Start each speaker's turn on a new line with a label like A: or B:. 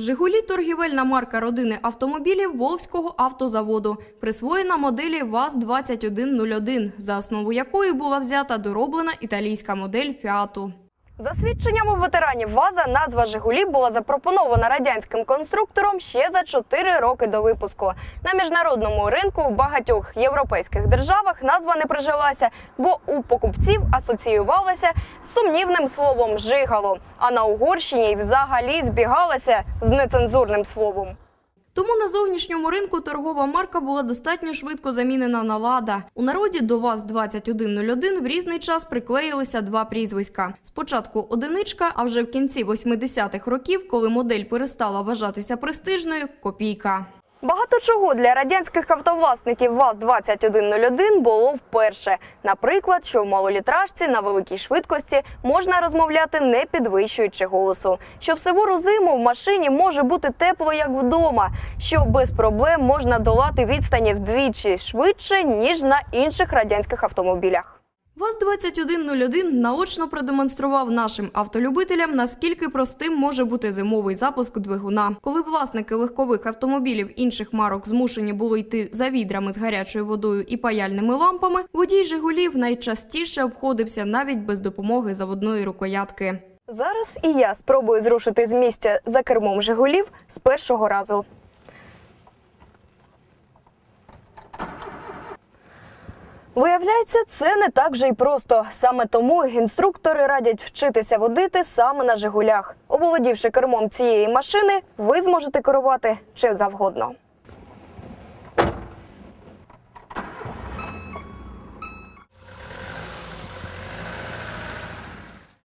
A: Жигулі торгівельна марка родини автомобілів Волзького автозаводу, присвоєна моделі ВАЗ-2101, за основу якої була взята дороблена італійська модель Фіату. За свідченнями ветеранів ВАЗа, назва Жигулі була запропонована радянським конструктором ще за 4 роки до випуску. На міжнародному ринку в багатьох європейських державах назва не прижилася, бо у покупців асоціювалася з сумнівним словом жигало, а на Угорщині й взагалі збігалася з нецензурним словом. Тому на зовнішньому ринку торгова марка була достатньо швидко замінена на лада. У народі до ВАЗ 2101 в різний час приклеїлися два прізвиська. Спочатку одиничка, а вже в кінці 80-х років, коли модель перестала вважатися престижною, копійка. Багато чого для радянських автовласників ВАЗ-2101 було вперше. Наприклад, що в малолітражці на великій швидкості можна розмовляти не підвищуючи голосу. Що в сивуру зиму в машині може бути тепло, як вдома. Що без проблем можна долати відстані вдвічі швидше, ніж на інших радянських автомобілях. ВАЗ-2101 наочно продемонстрував нашим автолюбителям, наскільки простим може бути зимовий запуск двигуна. Коли власники легкових автомобілів інших марок змушені були йти за відрами з гарячою водою і паяльними лампами, водій «Жигулів» найчастіше обходився навіть без допомоги заводної рукоятки. Зараз і я спробую зрушити з місця за кермом «Жигулів» з першого разу. Виявляється, це не так же й просто. Саме тому інструктори радять вчитися водити саме на Жигулях. Оволодівши кермом цієї машини, ви зможете керувати чим завгодно.